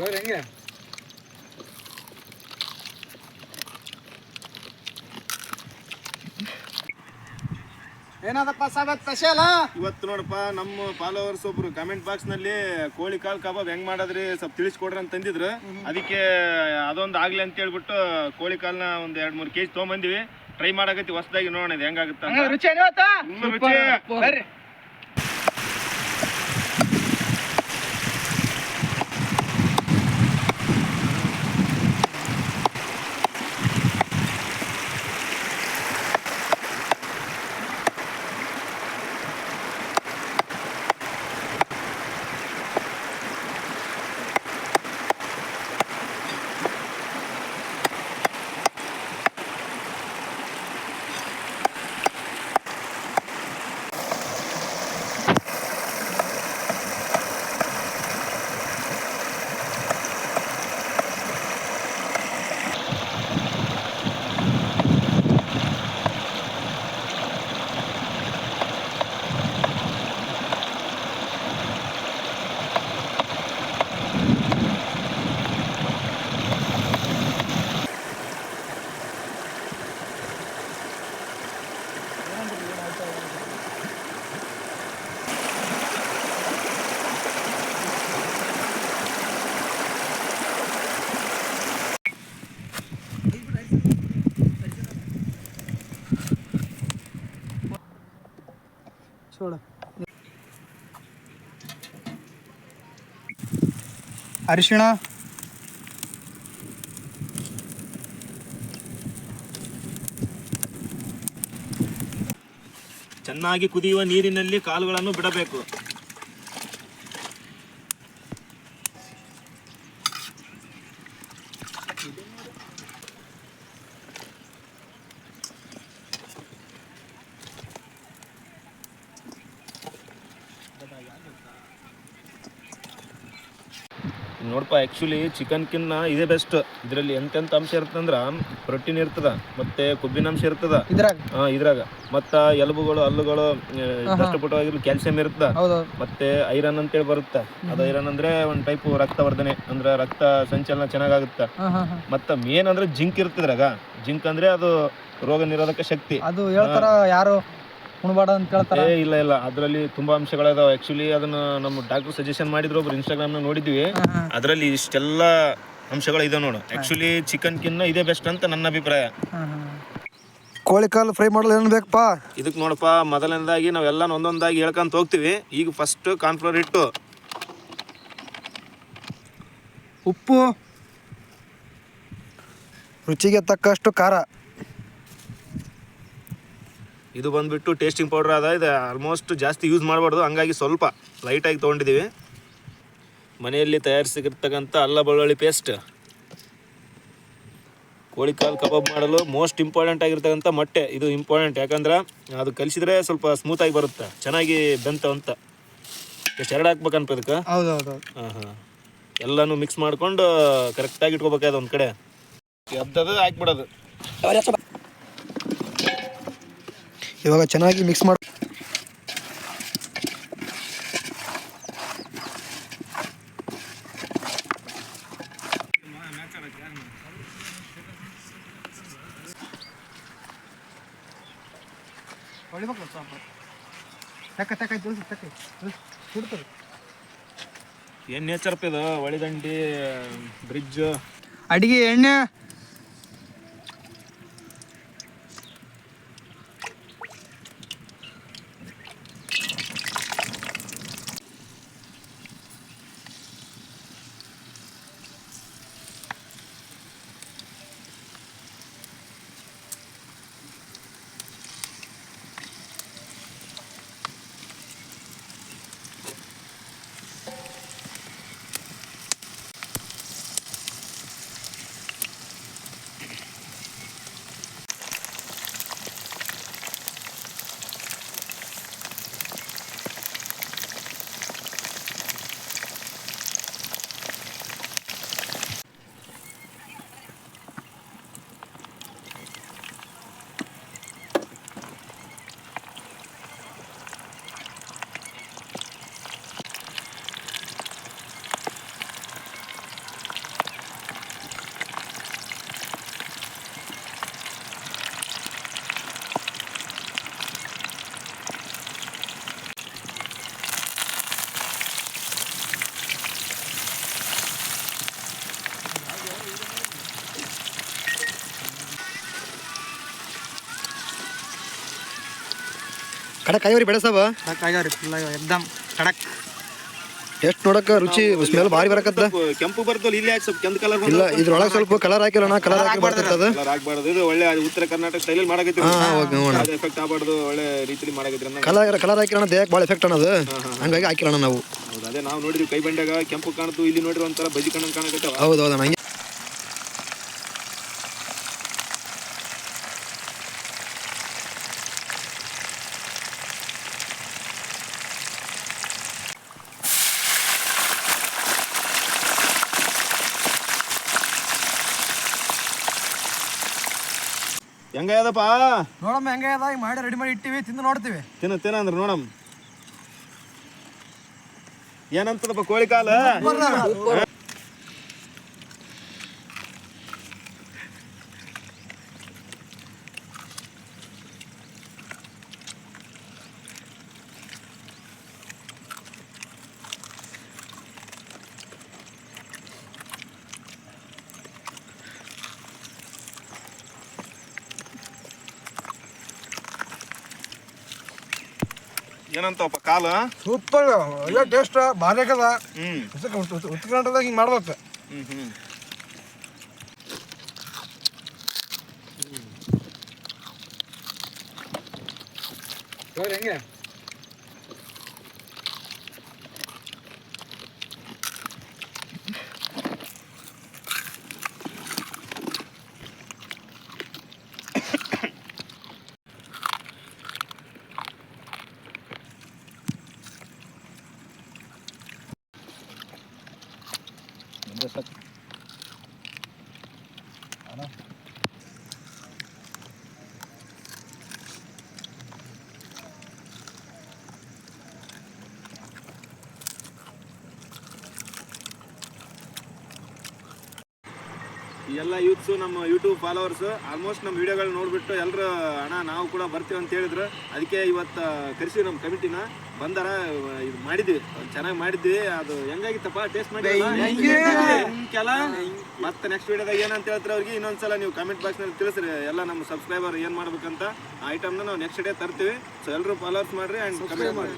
ನೋಡ್ರಿ ಹೆಂಗೆ ಏನದಪ್ಪ ಸಾಬತ್ ಸ್ಪೆಷಲ್ ಇವತ್ತು ನೋಡಪ್ಪ ನಮ್ಮ ಫಾಲೋವರ್ಸ್ ಒಬ್ರು ಕಮೆಂಟ್ ಬಾಕ್ಸ್ನಲ್ಲಿ ಕೋಳಿ ಕಾಲ್ ಕಬಾಬ್ ಹೆಂಗ್ ಮಾಡಿದ್ರಿ ಸ್ವಲ್ಪ ತಿಳಿಸ್ಕೊಡ್ರಿ ಅಂತ ತಂದಿದ್ರು ಅದಕ್ಕೆ ಅದೊಂದು ಆಗ್ಲಿ ಅಂತ ಹೇಳ್ಬಿಟ್ಟು ಕೋಳಿ ಕಾಲ್ನ ಒಂದ್ ಎರಡ್ ಮೂರ್ ಕೆಜಿ ತಗೊಂಬಂದಿವಿ. ಟ್ರೈ ಮಾಡಾಕತ್ತಿ ಹೊಸದಾಗಿ ನೋಡೋಣ ಇದು ಹೆಂಗಾಗುತ್ತೆ ಅಂತ. ರುಚಿ ರುಚಿ. ಬರ್ರಿ. ಅರಿಶಿಣ. ಚೆನ್ನಾಗಿ ಕುದಿಯುವ ನೀರಿನಲ್ಲಿ ಕಾಲುಗಳನ್ನು ಬಿಡಬೇಕು. ನೋಡಪ್ಪ ಆ್ಯಕ್ಚುಲಿ ಚಿಕನ್ಕಿನ್ನ ಇದೇ ಬೆಸ್ಟ್ ಇದರಲ್ಲಿ ಎಂತೆಂಥ ಅಂಶ ಇರ್ತಂದ್ರೆ ಪ್ರೋಟೀನ್ ಇರ್ತದ ಮತ್ತೆ ಕೊಬ್ಬಿನಾಂಶ ಇರ್ತದ. ಇದ್ರಾಗ? ಇದ್ರಾಗ. ಮತ್ತ ಎಲುಬುಗಳು ಹಲ್ಲುಗಳು ಕಷ್ಟಪಟ್ಟವಾಗಿರ್ಲಿ ಕ್ಯಾಲ್ಸಿಯಂ ಇರ್ತದ ಮತ್ತೆ ಐರನ್ ಅಂತೇಳಿ ಬರುತ್ತೆ. ಅದು ಐರನ್ ಅಂದ್ರೆ ಒಂದ್ ಟೈಪ್ ರಕ್ತವರ್ಧನೆ ಅಂದ್ರೆ ರಕ್ತ ಸಂಚಲನ ಚೆನ್ನಾಗಾಗುತ್ತೆ. ಮತ್ತ ಮೇನ್ ಅಂದ್ರೆ ಜಿಂಕ್ ಇರ್ತದ್ರಾಗ ಜಿಂಕ್ ಅಂದ್ರೆ ಅದು ರೋಗ ನಿರೋಧಕ ಶಕ್ತಿ. ಅದು ಹೇಳ್ತಾರ ಯಾರು? ಉಣ್ಬಾರ್ದು ಅಂತ ಕೇಳ್ತಾರೆ? ಏ ಇಲ್ಲ ಇಲ್ಲ. ಅದರಲ್ಲಿ ತುಂಬಾ ಅಂಶಗಳಿದಾವೆ. ಆಕ್ಚುಲಿ ಅದನ್ನ ನಮ್ಮ ಡಾಕ್ಟರ್ ಸಜೆಷನ್ ಮಾಡಿದ್ರು. ಒಬ್ರು ಇನ್ಸ್ಟಾಗ್ರಾಮ್ ನೋಡಿದ್ವಿ. ಅದರಲ್ಲಿ ಇಷ್ಟೆಲ್ಲ ಅಂಶಗಳು ಇದೆ ನೋಡು. ಆಕ್ಚುಲಿ ಚಿಕನ್ ಕಿನ್ನ ಇದೇ ಬೆಸ್ಟ್ ಅಂತ ನನ್ನ ಅಭಿಪ್ರಾಯ. ಹಾಂ ಹಾಂ. ಕೋಳಿ ಕಾಲು ಫ್ರೈ ಮಾಡಲು ಏನು ಬೇಕಪ್ಪ? ಇದಕ್ಕೆ ನೋಡಪ್ಪ ಮೊದಲನೇದಾಗಿ ನಾವೆಲ್ಲ ಒಂದೊಂದಾಗಿ ಹೇಳ್ಕೊಂತ ಹೋಗ್ತೀವಿ. ಈಗ ಫಸ್ಟ್ ಕಾನ್ಫ್ಲೋರ್ ಇಟ್ಟು ಉಪ್ಪು. ರುಚಿಗೆ ತಕ್ಕಷ್ಟು ಖಾರ. ಇದು ಬಂದ್ಬಿಟ್ಟು ಟೇಸ್ಟಿಂಗ್ ಪೌಡರ್ ಅದ ಇದು ಆಲ್ಮೋಸ್ಟ್ ಜಾಸ್ತಿ ಯೂಸ್ ಮಾಡಬಾರ್ದು. ಹಂಗಾಗಿ ಸ್ವಲ್ಪ ಲೈಟಾಗಿ ತೊಗೊಂಡಿದ್ದೀವಿ ಮನೆಯಲ್ಲಿ ತಯಾರಿಸಿರ್ತಕ್ಕಂಥ ಅಲ್ಲ ಬೆಳ್ಳುಳ್ಳಿ ಪೇಸ್ಟ್ ಕೋಳಿ ಕಾಲು ಕಬಾಬ್ ಮಾಡಲು ಮೋಸ್ಟ್ ಇಂಪಾರ್ಟೆಂಟ್ ಆಗಿರ್ತಕ್ಕಂಥ ಮೊಟ್ಟೆ. ಇದು ಇಂಪಾರ್ಟೆಂಟ್ ಯಾಕಂದ್ರೆ ಅದು ಕಲಿಸಿದ್ರೆ ಸ್ವಲ್ಪ ಸ್ಮೂತಾಗಿ ಬರುತ್ತೆ. ಚೆನ್ನಾಗಿ ಬೆಂತ ಅಂತ. ಎಷ್ಟು ಎರಡು ಹಾಕ್ಬೇಕನ್ಪ ಇದಕ್ಕೆ? ಹೌದು ಹೌದು ಹೌದು ಹಾಂ ಹಾಂ. ಎಲ್ಲನೂ ಮಿಕ್ಸ್ ಮಾಡ್ಕೊಂಡು ಕರೆಕ್ಟಾಗಿ ಇಟ್ಕೋಬೇಕಾದ ಒಂದು ಕಡೆ. ಎದ್ದದು ಹಾಕ್ಬಿಡೋದು. ಇವಾಗ ಚೆನ್ನಾಗಿ ಮಿಕ್ಸ್ ಮಾಡಿ ಏನು ನೇಚರ್ ಇದು ಒಳಿದಂಡಿ ಬ್ರಿಡ್ಜ್ ಅಡಿಗೆ ಎಣ್ಣೆ ಖಡಕ್ ಆಗ್ಯಾವ್ರಿ ಬೆಳೆ ಸಾಬ? ಫುಲ್ ಎಕ್ದಮ್ ಕಡಕ್. ಎಷ್ಟು ನೋಡಕ್ಕೆ ರುಚಿ ಸ್ಮೆಲ್ ಬಾರಿ ಬರಕತ್ತ? ಕೆಂಪು ಬರ್ತಲ್ಲ ಇಲ್ಲಿ ಯಾಕೆ ಸ್ವಲ್ಪ ಕೆಂಪು ಕಲರ್ ಇಲ್ಲ ಇದ್ರೊಳಗೆ ಸ್ವಲ್ಪ ಕಲರ್ ಹಾಕಿಲ್ಲ ಕಲರ್ ಹಾಕಿ ಬರ್ತೈತೆ ಅದು ಕಲರ್ ಆಗ್ಬಾರ್ದು ಇದು ಒಳ್ಳೆ ಉತ್ತರ ಕರ್ನಾಟಕ ಸ್ಟೈಲಲ್ಲಿ ಮಾಡಕತ್ತೀವಿ ಹಾ, ಓಕೆ, ನೋಡೋಣ. ಎಫೆಕ್ಟ್ ಆಗ್ಬಾರ್ದು ಒಳ್ಳೆ ರೀತಿಲಿ ಮಾಡಕೈತಿ ಅನ್ನಂಗೆ. ಕಲರ್ ಕಲರ್ ಹಾಕಿರೋಣ ದೇಹಕ್ಕೆ ಭಾಳ ಎಫೆಕ್ಟ್ ಅನ್ನೋದು ಹಂಗಾಗಿ ಹಾಕಿರೋಣ ನಾವು. ಹೌದು ಅದೇ ನಾವು ನೋಡಿದ್ವಿ ಕೈ ಬಂಡಾಗ ಕೆಂಪು ಕಾಣ್ತು ಇಲ್ಲಿ ನೋಡಿರೋ ಒಂಥರ ಬಜಿ ಕಣ್ಣು ಕಾಣಕತ್ತಾವ. ಹೌದು ಹೌದು ಹಂಗೆ ಹೆಂಗ ಅದಪ್ಪ? ನೋಡಮ್ಮ ಹೆಂಗ ಅದ? ಈಗ ಮಾಡಿ ರೆಡಿ ಮಾಡಿ ಇಟ್ಟಿವಿ ತಿಂದು ನೋಡ್ತೀವಿ. ತಿನ್ನ ತಿನ್ನ ಅಂದ್ರೆ ನೋಡಮ್ಮ. ಏನಂತದಪ್ಪ ಕೋಳಿ ಕಾಲ? ಏನಂತಪ್ಪ ಕಾಲ? ಸೂಪರ್ ಒಳ್ಳೆ ಟೇಸ್ಟ್ ಭಾರಿ ಆಗದ. ಹ್ಮ್. ಉತ್ತರ ಕರ್ನಾಟಕದಾಗ ಹಿಂಗೆ ಮಾಡ್ಬೇಕು. ಹ್ಮ್ ಹ್ಮ್. ಹೆಂಗೆ? ಈ ಎಲ್ಲ ಯೂತ್ಸು ನಮ್ಮ ಯೂಟ್ಯೂಬ್ ಫಾಲೋವರ್ಸ್ ಆಲ್ಮೋಸ್ಟ್ ನಮ್ಮ ವಿಡಿಯೋಗಳು ನೋಡ್ಬಿಟ್ಟು ಎಲ್ಲರೂ ಅಣ್ಣ, ನಾವು ಕೂಡ ಬರ್ತೀವಿ ಅಂತ ಹೇಳಿದ್ರು. ಅದಕ್ಕೆ ಇವತ್ತು ಕರೆಸಿ ನಮ್ಮ ಕಮಿಟಿನ ಬಂದಾರ ಇದು ಮಾಡಿದ್ವಿ. ಚೆನ್ನಾಗಿ ಮಾಡಿದ್ವಿ. ಅದು ಹೆಂಗಾಗಿತ್ತಪ್ಪ? ಟೇಸ್ಟ್ ಮಾಡಿ ಕೆಲ ಮತ್ತೆ ನೆಕ್ಸ್ಟ್ ವಿಡಿಯೋದಾಗ ಏನಂತ ಹೇಳ್ತಾರೆ ಅವ್ರಿಗೆ? ಇನ್ನೊಂದ್ಸಲ ನೀವು ಕಮೆಂಟ್ ಬಾಕ್ಸ್ನಲ್ಲಿ ತಿಳಿಸ್ರಿ. ಎಲ್ಲ ನಮ್ಮ ಸಬ್ಸ್ಕ್ರೈಬರ್ ಏನು ಮಾಡ್ಬೇಕಂತ. ಆ ಐಟಮ್ನ ನಾವು ನೆಕ್ಸ್ಟ್ ಡೇ ತರ್ತೀವಿ. ಸೊ ಎಲ್ಲರೂ ಫಾಲೋಅರ್ಸ್ ಮಾಡ್ರಿ ಅಂಡ್ ಕಮೆಂಟ್ ಮಾಡಿ